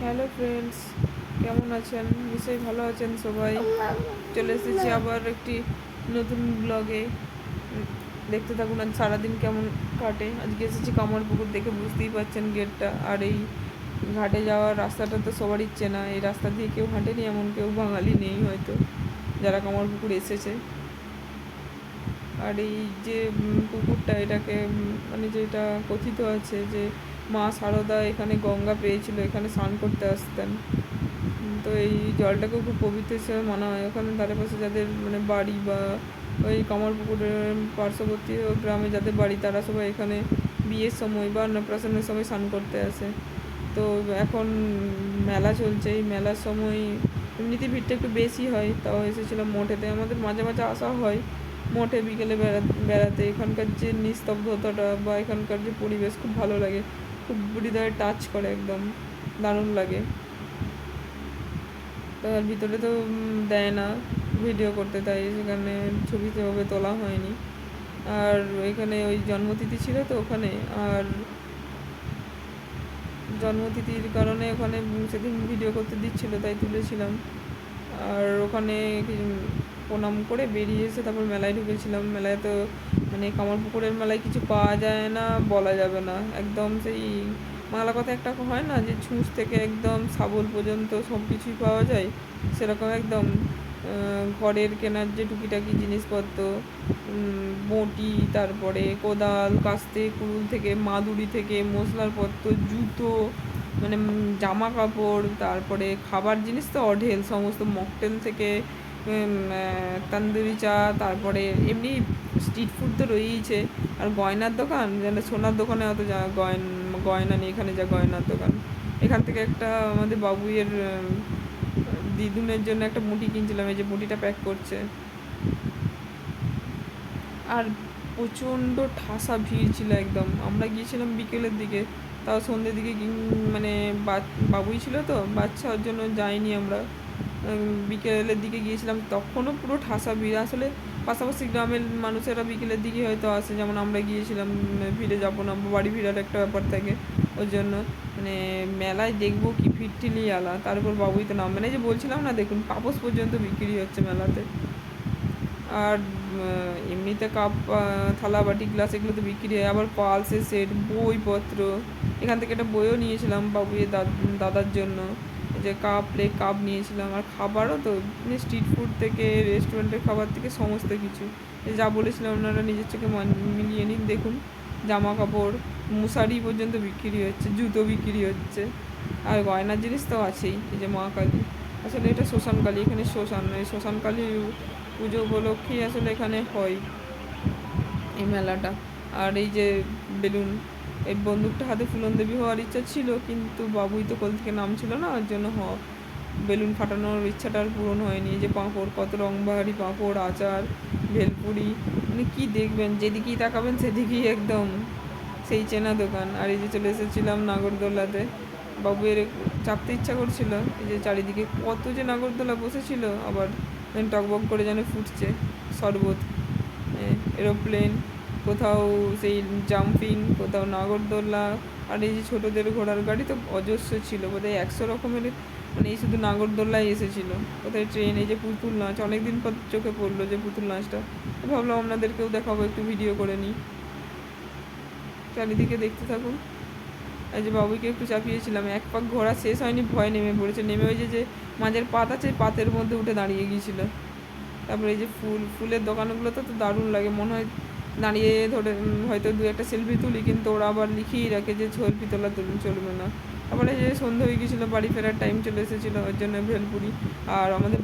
Hello friends, কেমন আছেন? নিশ্চয়ই ভালো আছেন সবাই। চলে এসেছি আবার একটি নতুন ব্লগে দেখতে থাকুন আজ সারাদিন কেমন কাটে। আজকে এসেছি কামারপুকুর দেখে বুঝতেই পারছেন গেটটা। আর এই ঘাটে যাওয়ার রাস্তাটা তো সবার ইচ্ছে না। এই রাস্তা দিয়ে কেউ হাঁটেনি, এমন কেউ বাঙালি নেই হয়তো, যারা কামার পুকুর এসেছে। আর এই যে পুকুরটা, এটাকে মানে যেটা কথিত আছে যে মা সারদা এখানে গঙ্গা পেয়েছিল, এখানে স্নান করতে আসতেন। তো এই জলটাকেও খুব পবিত্র হিসেবে মানা হয়। ওখানে ধারে পাশে যাদের মানে বাড়ি বা ওই কামারপুকুরের পার্শ্ববর্তী গ্রামে যাদের বাড়ি, তারা সবাই এখানে বিয়ের সময় বা অন্নপ্রাশনের সময় স্নান করতে আসে। তো এখন মেলা চলছে। এই মেলার সময় এমনিতে ভিড়টা একটু বেশি হয়, তাও এসেছিলাম মঠেতে। আমাদের মাঝে মাঝে আসা হয়। মঠে বিকেলে বেড়া, বেড়াতে এখানকার যে নিস্তব্ধতাটা বা এখানকার যে পরিবেশ খুব ভালো লাগে। খুব হৃদয়ে টাচ করে একদম। দারুণ লাগে। তার ভিতরে তো দেয় না ভিডিও করতে, তাই সেখানে ছবি সেভাবে তোলা হয়নি। আর এখানে ওই জন্মতিথি ছিল তো ওখানে, আর জন্মতিথির কারণে ওখানে সেদিন ভিডিও করতে দিচ্ছিল, তাই তুলেছিলাম। আর ওখানে প্রণাম করে বেরিয়ে এসে তারপর মেলায় ঢুকেছিলাম। মেলায় তো মানে কামারপুকুরের মেলায় কিছু পাওয়া যায় না, বলা যাবে না। একদম সেই বাংলা কথা একটা হয় না যে ছুঁচ থেকে একদম শাবল পর্যন্ত সব কিছুই পাওয়া যায়? সেরকম একদম ঘরের কেনার যে টুকিটাকি জিনিসপত্র বঁটি, তারপরে কোদাল, কাস্তে, কুড়ুল থেকে, মাদুরি থেকে মশলার পত্র জুতো মানে জামা কাপড় তারপরে খাবার জিনিস তো অঢেল। সমস্ত মকটেল থেকে তান্দুরি চা তারপরে এমনি স্ট্রিট ফুড তো রয়েইছে। আর গয়নার দোকান? যেন সোনার দোকানে অত যা গয়ন গয়না নেই এখানে যা গয়নার দোকান। এখান থেকে একটা আমাদের বাবুইয়ের উম, দিদুনের জন্য একটা মুটি কিনছিলাম এই যে মুটিটা প্যাক করছে। আর প্রচণ্ড ঠাসা ভিড় ছিল একদম। আমরা গিয়েছিলাম বিকেলের দিকে। তাও সন্ধ্যের দিকে মানে বাবুই ছিল তো বাচ্চা জন্য যাইনি আমরা। বিকেলের দিকে গিয়েছিলাম, তখনও পুরো ঠাসা ভিড়। আসলে পাশাপাশি গ্রামের মানুষেরা বিকেলের দিকে হয়তো আসে, যেমন আমরা গিয়েছিলাম ভিড়ে যাব না, বাড়ি ভিড়ার একটা ব্যাপার থাকে ওর জন্য। মানে মেলায় দেখব কি ভিড় টিলি আলা, তার উপর বাবুই তো নাম মানে যে বলছিলাম না, দেখুন পাপোস পর্যন্ত বিক্রি হচ্ছে মেলাতে। আর এমনিতে কাপ থালা, বাটি, গ্লাস এগুলো তো বিক্রি হয়। আবার পালসের সেট, বইপত্র। এখান থেকে একটা বইও নিয়েছিলাম দাদ- দাদার জন্য। যে কাপ প্লেট কাপ নিয়েছিলাম। আর খাবারও তো মানে স্ট্রিট ফুড থেকে রেস্টুরেন্টের খাবার থেকে সমস্ত কিছু। যা বলেছিলাম, ওনারা নিজের চোখে মিলিয়ে নিন, দেখুন। জামা কাপড় মশারি পর্যন্ত বিক্রি হচ্ছে, জুতো বিক্রি হচ্ছে। আর গয়নার জিনিস তো আছেই, এই যে মা কালী। আসলে এটা শ্মশান কালী, এখানে শ্মশান এই শ্মশান কালী পুজো উপলক্ষেই আসলে এখানে হয় এই মেলাটা। আর এই যে বেলুন এই বন্দুকটা হাতে ফুলন দেবী হওয়ার ইচ্ছা ছিল, কিন্তু বাবুই তো কোল থেকে নাম ছিল না, ওর জন্য হ, বেলুন ফাটানোর ইচ্ছাটা আর পূরণ হয়নি। যে পাঁপড়, কত রংবাহারি পাঁপড়, আচার, ভেলপুরি মানে কি দেখবেন, যেদিকেই তাকাবেন সেদিকেই একদম সেই চেনা দোকান। আর এই যে চলে এসেছিলাম নাগরদোলাতে বাবুয়ের চাপতে ইচ্ছা করছিল, এই যে চারিদিকে কত যে নাগরদোলা বসেছিল, আবার টকবক করে যেন ফুটছে, শরবত এরোপ্লেন কোথাও সেই জাম্পিং কোথাও নাগরদোল্লা আর এই যে ছোটোদের ঘোড়ার গাড়ি তো অজস্র ছিল, বোধহয় একশো রকমের মানে এই শুধু নাগরদোল্লাই এসেছিল। কোথায় ট্রেন এই যে পুতুল নাচ, অনেকদিন পর চোখে পড়ল যে পুতুল নাচটা। ভাবলাম আপনাদেরকেও দেখাবো, একটু ভিডিও করে নিই। চারিদিকে দেখতে থাকুন। এই যে বাবুকে একটু চাপিয়েছিলাম, এক পাক ঘোরা শেষ হয়নি, ভয় নেমে পড়েছে। নেমে ওই যে মাঝের পাত আছে পাতের মধ্যে উঠে দাঁড়িয়ে গিয়েছিল। তারপরে এই যে ফুল, ফুলের দোকানগুলো তো দারুণ লাগে, মনে হয় দাঁড়িয়ে ধরে হয়তো দু একটা সেলফি তুলি, কিন্তু ওরা আবার লিখিয়ে রাখে যে সেলফি তোলা চলবে না। তারপরে যে সন্ধে হয়ে গিয়েছিল, বাড়ি ফেরার টাইম চলে এসেছিল, ওর জন্য ভেলপুরি। আর আমাদের